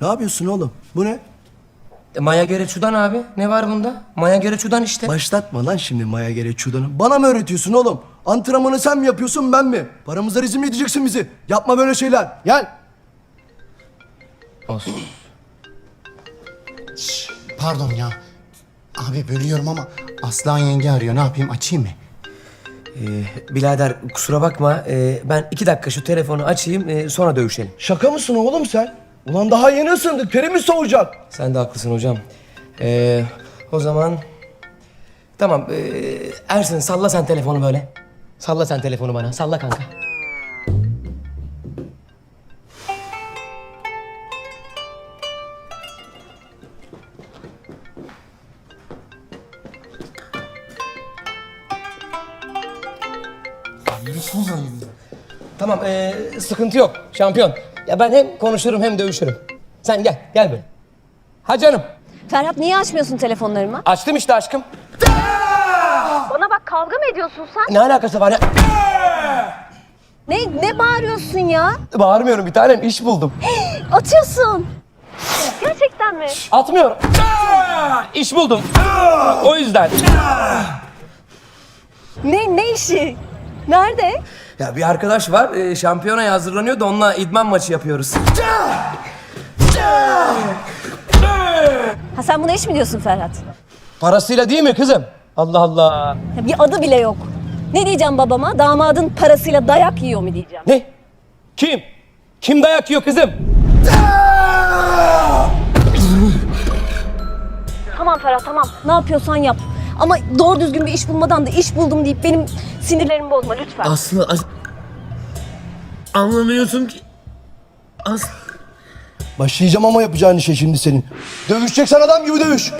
Ne yapıyorsun oğlum? Bu ne? E, Maya Gereçu'dan abi. Ne var bunda? Maya Gereçu'dan işte. Başlatma lan şimdi Maya Gereçu'danı. Bana mı öğretiyorsun oğlum? Antrenmanı sen mi yapıyorsun ben mi? Paramıza rezil mi edeceksin bizi? Yapma böyle şeyler. Gel. Olsun. Pardon ya. Abi bölüyorum ama Aslan yenge arıyor. Ne yapayım açayım mı? Ee, birader kusura bakma. Ee, ben iki dakika şu telefonu açayım ee, sonra dövüşelim. Şaka mısın oğlum sen? Ulan daha yeni ısındık. Terimiz soğuyacak. Sen de haklısın hocam. Ee, o zaman... Tamam. ee, Ersin salla sen telefonu böyle. Salla sen telefonu bana. Salla kanka. Tamam, ee, sıkıntı yok şampiyon. Ya ben hem konuşurum hem dövüşürüm. Sen gel, gel böyle. Ha canım, Ferhat niye açmıyorsun telefonlarımı? açtım işte aşkım. Bana bak kavga mı ediyorsun sen? Ne alakası var ya? Ne ne bağırıyorsun ya? Bağırmıyorum bir tanem, iş buldum. Atıyorsun. Gerçekten mi? Atmıyorum. İş buldum. O yüzden. Ne ne işi? Nerede? Ya bir arkadaş var, e, şampiyonaya hazırlanıyor da onunla idman maçı yapıyoruz. Ha sen buna iş mi diyorsun Ferhat? Parasıyla değil mi kızım? Allah Allah. Ya bir adı bile yok. Ne diyeceğim babama? Damadın parasıyla dayak yiyor mu diyeceğim. Ne? Kim? Kim dayak yiyor kızım? Tamam Ferhat tamam. Ne yapıyorsan yap. Ama doğru düzgün bir iş bulmadan da iş buldum deyip benim sinirlerimi bozma lütfen. Aslı as- anlamıyorsun ki. As Başlayacağım ama yapacağın işe şimdi senin. Dövüşeceksen adam gibi dövüş.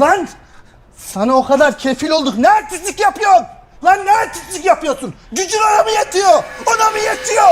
Lan sana o kadar kefil olduk. Ne artistlik yapıyorsun? Lan ne artistlik yapıyorsun? Gücün ona mı yetiyor? Ona mı yetiyor?